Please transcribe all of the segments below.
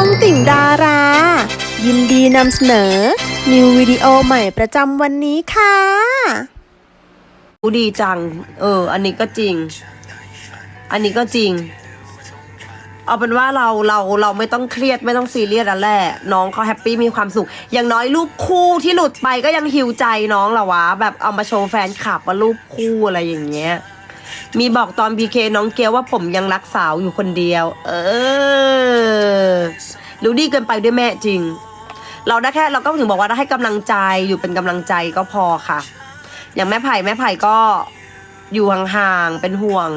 องติ่งดารา ยินดีนำเสนอ นิววิดีโอใหม่ประจำวันนี้ค่ะรู้ดีจัง เออ อันนี้ก็จริง อันนี้ก็จริง เอาเป็นว่าเราเราเราไม่ต้องเครียดไม่ต้องซีเรียสแล้วแหละน้องเขาแฮปปี้มีความสุข อย่างน้อยรูปคู่ที่หลุดไปก็ยังฮิวใจน้องละวะ แบบเอามาโชว์แฟนคลับว่ารูปคู่อะไรอย่างเงี้ย มีบอกตอนพีเคน้องเกียวว่าผมยังรักสาวอยู่คนเดียว เออรูดีเกินไปด้วยแม่จริง เราได้แค่เราก็ถึงบอกว่าให้กำลังใจอยู่เป็นกำลังใจก็พอค่ะ อย่างแม่ไผ่แม่ไผ่ก็อยู่ห่างๆเป็นห่วง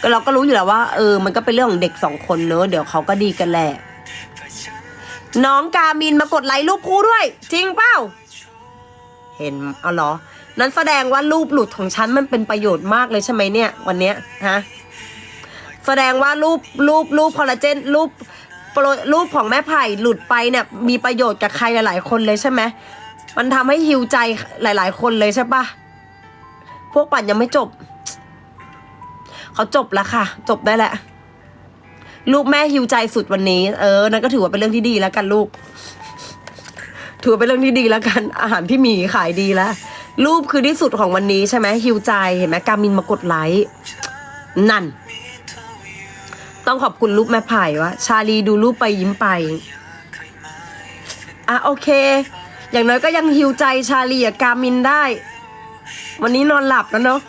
ก็เราก็รู้อยู่แล้วว่า เออ มันก็เป็นเรื่องของเด็กสองคนเนอะเดี๋ยวเขาก็ดีกันแหละ น้องกามินมากดไลค์รูปคู่ด้วย จริงเปล่า เห็นเอาเหรอ นั้นแสดงว่ารูปหลุดของฉันมันเป็นประโยชน์มากเลยใช่ไหมเนี่ย วันเนี้ยฮะแสดงว่ารูปรูปรูปคอลลาเจนรูปโปรรูปของแม่ไผ่หลุดไปเนี่ยมีประโยชน์กับใครหลาย ๆ คนเลยใช่ไหมมันทำให้ฮิวใจหลาย ๆ คนเลยใช่ปะพวกปั่นยังไม่จบ เขาจบแล้วค่ะ จบได้แหละ ลูกแม่ฮิวใจสุดวันนี้ เออ นั่นก็ถือว่าเป็นเรื่องที่ดีแล้วกันลูก ถือเป็นเรื่องที่ดีแล้วกัน อาหารพี่หมีขายดีแล้ว รูปคือที่สุดของวันนี้ใช่ไหมฮิวใจเห็นไหมกามินมากดไลค์นั่น ต้องขอบคุณรูปแม่ไผ่วะชาลีดูรูปไปยิ้มไป อะโอเค อย่างน้อยก็ยังฮิวใจชาลีกับกามินได้ วันนี้นอนหลับแล้วเนาะ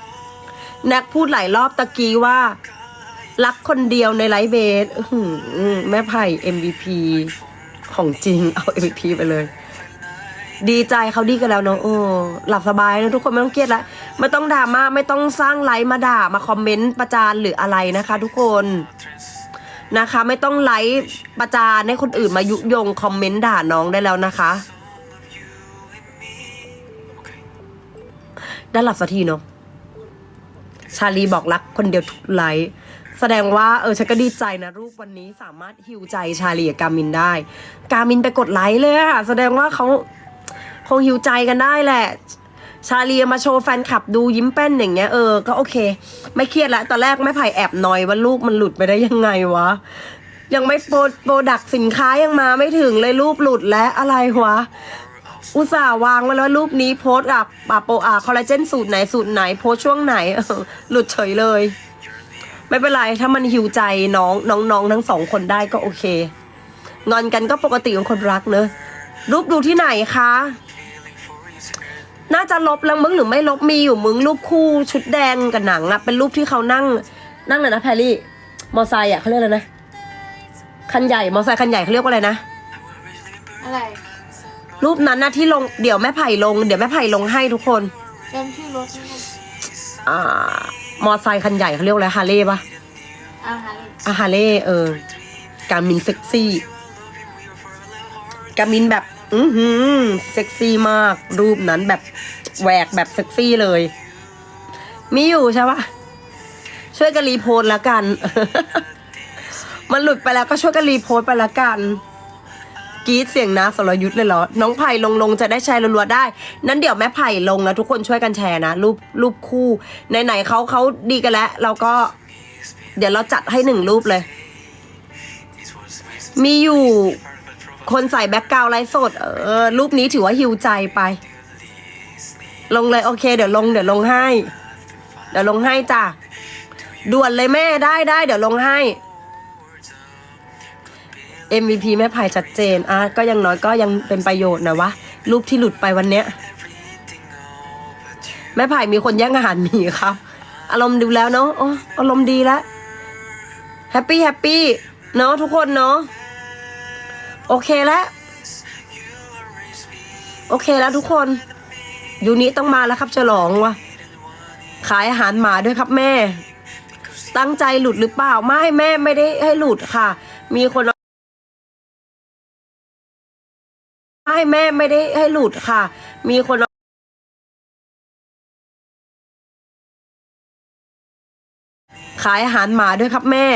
แนกพูดหลายรอบตะกี้ว่า รักคนเดียวในไลฟ์เบสอื้อหือแม่ไผ่ MVP ของจริงเอา MVP ไปเลย ดีใจเขาดีกันแล้วเนาะโอ้หลับสบายนะทุกคนไม่ต้องเครียดละไม่ต้องดราม่าไม่ต้องสร้างไลค์มาด่ามาคอมเมนต์ประจานหรืออะไรนะคะ ทุกคนนะคะ ไม่ต้องไลค์ประจานให้คนอื่นมายุยงคอมเมนต์ด่าน้องได้แล้วนะคะได้หลับสักทีเนาะชาลีบอกรักคนเดียวทุกไลค์แสดงว่าเออฉันก็ดีใจนะรูปวันนี้สามารถฮิวใจชาลีกับกามินได้ กามินไปกดไลค์เลยอะแสดงว่าเขา คงฮิวใจกันได้แหละ ชาลีมาโชว์แฟนคลับดูยิ้มแป้นอย่างเงี้ยเออก็โอเค ไม่เครียดละตอนแรกไม่ไผ่แอบนอยว่าลูกมันหลุดไปได้ยังไงวะ ยังไม่โปรโปรดักสินค้ายังมาไม่ถึงเลยรูปหลุดและอะไรวะอุตส่าห์วางไว้แล้วรูปนี้โพสต์กับปาโปอาคอลลาเจนสูตรไหนสูตรไหนโพสช่วงไหนหลุดเฉยเลย ไม่เป็นไร ถ้ามันหิวใจน้องน้องน้องทั้งสองคนได้ก็โอเค งอนกันก็ปกติของคนรักเนอะรูปดูที่ไหนคะ น่าจะลบแล้วมึงหรือไม่ลบมีอยู่มึงรูปคู่ชุดแดงกับหนังอะเป็นรูปที่เขานั่ง นั่งเลยนะแพรรี่ มอไซค์อะเขาเรียกอะไรนะ คันใหญ่ มอไซค์คันใหญ่เขาเรียกว่าอะไรนะ อะไรรูปนั้นนะที่ลงเดี๋ยวแม่ไผ่ลง เดี๋ยวแม่ไผ่ลงให้ทุกคน จำชื่อรถไม่ได้อ่า มอไซค์คันใหญ่เขาเรียกว่าอะไรฮาร์เลย์ปะอาหารอะฮาร์เลย์เออ การมินเซ็กซี่ การมินแบบ อือหือเซ็กซี่มาก รูปนั้นแบบแหวกแบบเซ็กซี่เลย มีอยู่ใช่ปะช่วยกันรีโพสแล้วกัน มันหลุดไปแล้วก็ช่วยกันรีโพสไปล้วกันกรีดเสียงนะสรยุทธ์เลยเหรอ น้องไผ่ลงลงจะได้แชร์รัวๆได้ นั้นเดี๋ยวแม่ไผ่ลงนะทุกคนช่วยกันแชร์นะรูปรูปคู่ไหนๆเขาเขาดีกันแล้ว เราก็ เดี๋ยวเราจัดให้หนึ่งรูปเลย มีอยู่ คนใส่แบ็กกราวไลฟ์สด เออ รูปนี้ถือว่าฮิวใจไป ลงเลยโอเค เดี๋ยวลงเดี๋ยวลงให้ เดี๋ยวลงให้จ้ะ ด่วนเลยแม่ได้ได้เดี๋ยวลงให้ MVP แม่ไผ่ชัดเจน อะ ก็ยังน้อยก็ยังเป็นประโยชน์นะวะ รูปที่หลุดไปวันเนี้ย แม่ไผ่มีคนแย่งอาหารหมีครับ อารมณ์ดีแล้วเนาะโอ้อารมณ์ดีแล้วแฮปปี้แฮปปี้เนาะทุกคนเนาะ โอเคแล้ว โอเคแล้วทุกคนยูนี้ต้องมาแล้วครับฉลองวะขายอาหารหมาด้วยครับแม่ ตั้งใจหลุดหรือเปล่า ไม่แม่ไม่ได้ให้หลุดค่ะ มีคนไม่แม่ไม่ได้ให้หลุดค่ะ มีคนขายอาหารหมาด้วยครับแม่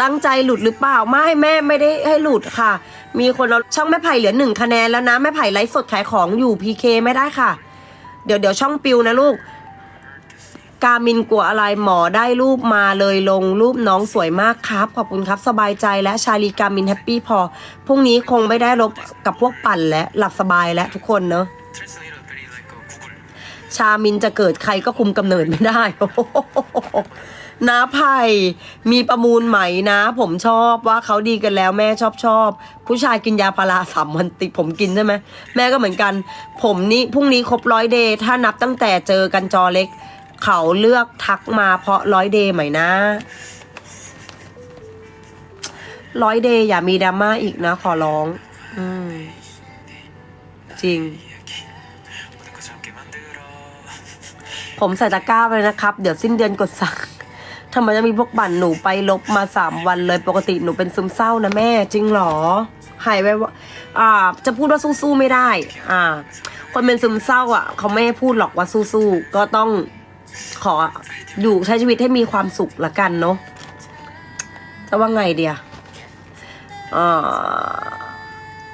ตั้งใจหลุดหรือเปล่าไม่แม่ไม่ได้ให้หลุดค่ะ มีคนเอาช่องแม่ไผ่เหลือหนึ่งคะแนนแล้วนะแม่ไผ่ไลฟ์สดขายของอยู่พีเคไม่ได้ค่ะ เดี๋ยวเดี๋ยวช่องปิวนะลูก กามินกลัวอะไรหมอได้รูปมาเลยลงรูปน้องสวยมากครับ ขอบคุณครับสบายใจและชาลีกามินแฮปปี้พอพรุ่งนี้คงไม่ได้รบกับพวกปั่นและหลับสบายแล้วทุกคนเนอะชามินจะเกิดใครก็คุมกำเนิดไม่ได้ น้าไผ่มีประมูลไหมนะ ผมชอบว่าเขาดีกันแล้วแม่ชอบชอบ ผู้ชายกินยาพาราสามวันติดผมกินใช่ไหมแม่ก็เหมือนกัน ผมนี่พรุ่งนี้ครบร้อยเดย์ถ้านับตั้งแต่เจอกันจอเล็ก เขาเลือกทักมาเพราะร้อยเดย์ไหมนะร้อยเดย์อย่ามีดราม่าอีกนะ ขอร้อง อืม จริง ผมใส่ตะกร้าไปนะครับ เดี๋ยวสิ้นเดือนกดสั่งำไมจะมีพวกบั่นหนูไปลบมาสามวันเลยปกติหนูเป็นซึมเศร้านะแม่ จริงเหรอหายไปว่าอ่า จะพูดว่าสู้ๆไม่ได้ อ่า คนเป็นซึมเศร้าอะ เขาไม่ให้พูดหรอกว่าสู้ๆก็ต้องขออยู่ใช้ชีวิตให้มีความสุขละกันเนาะจะว่าไงเดียอ่า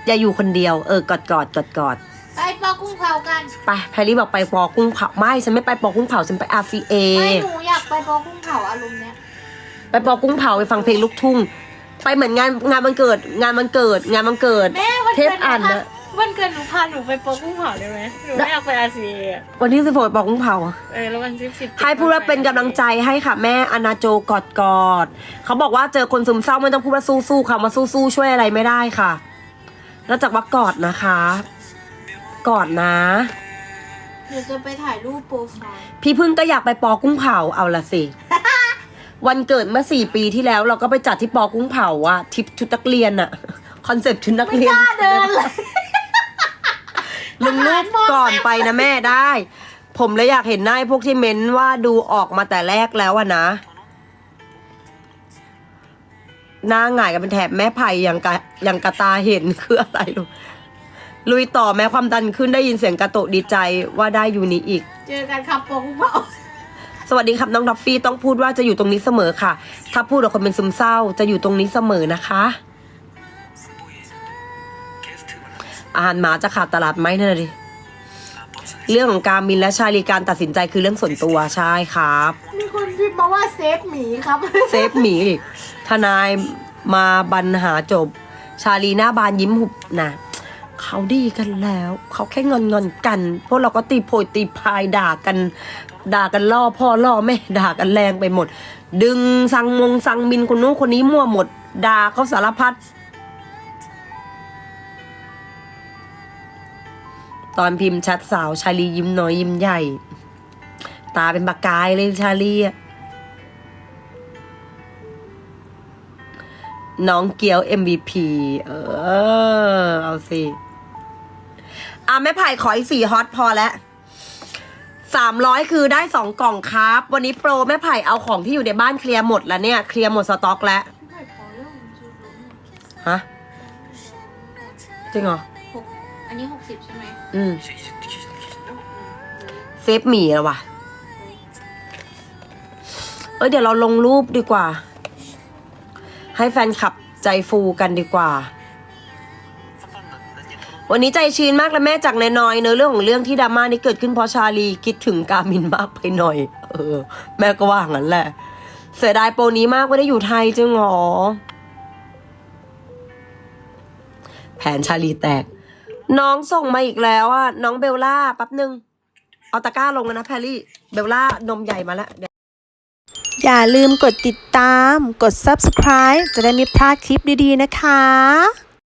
อย่าอยู่คนเดียว เออกอดกอดกอดกอด กุ้งเผากัน ไปแพรรี่บอกไปปอกุ้งเผาไม่ฉันไม่ไปปอกุ้งเผาฉันไป RCA ไม่หนูอยากไปปอกุ้งเผาอารมณ์เนี้ยไปปอกุ้งเผาไปฟังเพลงลูกทุ่ง ไปเหมือนงานงานวันเกิด งานวันเกิด งานวันเกิด แม่วันเทเกิปดหนูอ่านพานะ วันเกิดหนูพาหนูไปปอกุ้งเผาได้ไหมหนูไม่อยากไปอาซีเอะวันที่สิบหกปอกุ้งเผา เออแล้ววันที่สิบให้พูดว่าเป็นกำลังใจให้ค่ะแม่อนาโจกอดกอดเขาบอกว่าเจอคนซึมเศร้าไม่ต้องพูดว่าสู้ๆคำว่าสู้ๆช่วยอะไรไม่ได้ค่ะนอกจากว่ากอดนะคะ กอดนะ หนูจะไปถ่ายรูปโปรไฟล์พี่พึ่งก็อยากไปปอกุ้งเผาเอาละสิ วันเกิดเมื่อสี่ปีที่แล้วเราก็ไปจัดที่ปอกุ้งเผาอะทริปชุดนักเรียนอะคอนเซ็ปต์ชุดนักไม่เรียกนล้าเดินเลย ลงรูปก่อนไปนะแม่ได้ ผมเลยอยากเห็นหน้าไอ้พวกที่เม้นว่าดูออกมาแต่แรกแล้วอะนะหน้าหงายกันเป็นแถบแม่ไผ่ยังกะยังกระตาเห็นคืออะไรลูก ลุยต่อแม้ความดันขึ้นได้ยินเสียงกระโตะดีใจว่าได้ยูนี้อีก เจอกันครับปอกุ้งเผาสวัสดีครับน้องดัฟฟี่ต้องพูดว่าจะอยู่ตรงนี้เสมอค่ะ ถ้าพูดกับคนเป็นซึมเศร้าจะอยู่ตรงนี้เสมอนะคะ อาหารหมาจะขาดตลาดไหมนั่นนะดิเรื่องของการมินและชาลีการตัดสินใจคือเรื่องส่วนตัวใช่ครับ มีคนพิมพ์มาว่าเซฟหมีครับ เซฟหมีอีกทนายมาบันหาจบ ชาลีหน้าบานยิ้มหุบนะ เขาดีกันแล้ว เขาแค่งอนงอนกัน พวกเราก็ตีโพยตีพายด่ากัน ด่ากันล่อพ่อล่อแม่ด่ากันแรงไปหมด ดึงสังมงสังมินคนนู้นคนนี้มั่วหมด ด่าเขาสารพัดตอนพิมพ์แชัดสาวชาลียิ้มน้อยยิ้มใหญ่ ตาเป็นปากกายเลยชาลีน้องเกียว MVP เออ เอาสิ อะแม่ไผ่ขออีกสี่ฮอตพอแล้วสามร้อยคือได้สองกล่องครับ วันนี้โปรแม่ไผ่เอาของที่อยู่ในบ้านเคลียร์หมดแล้วเนี่ย เคลียร์หมดสต็อกแล้วฮะจริงเหรอหกอันนี้หกสิบใช่ไหมอืมเซฟหมีแล้ววะเอ้ยเดี๋ยวเราลงรูปดีกว่า ให้แฟนคลับใจฟูกันดีกว่า วันนี้ใจชื้นมากเลยแม่จากน้อยๆเนอเรื่องของเรื่องที่ดราม่านี้เกิดขึ้นเพราะชาลีคิดถึงกามินมากไปหน่อย เออ แม่ก็ว่างั้นแหละ เสียดายโปรนี้มากไม่ได้อยู่ไทยจึงหรอแผนชาลีแตก น้องส่งมาอีกแล้วอะน้องเบลล่าแป๊บหนึ่งเอาตะกร้าลงแล้วนะแพรรี่ เบลล่านมใหญ่มาแล้วเดี๋ยวอย่าลืมกดติดตาม กด subscribe จะได้ไม่พลาดคลิปดีๆนะคะ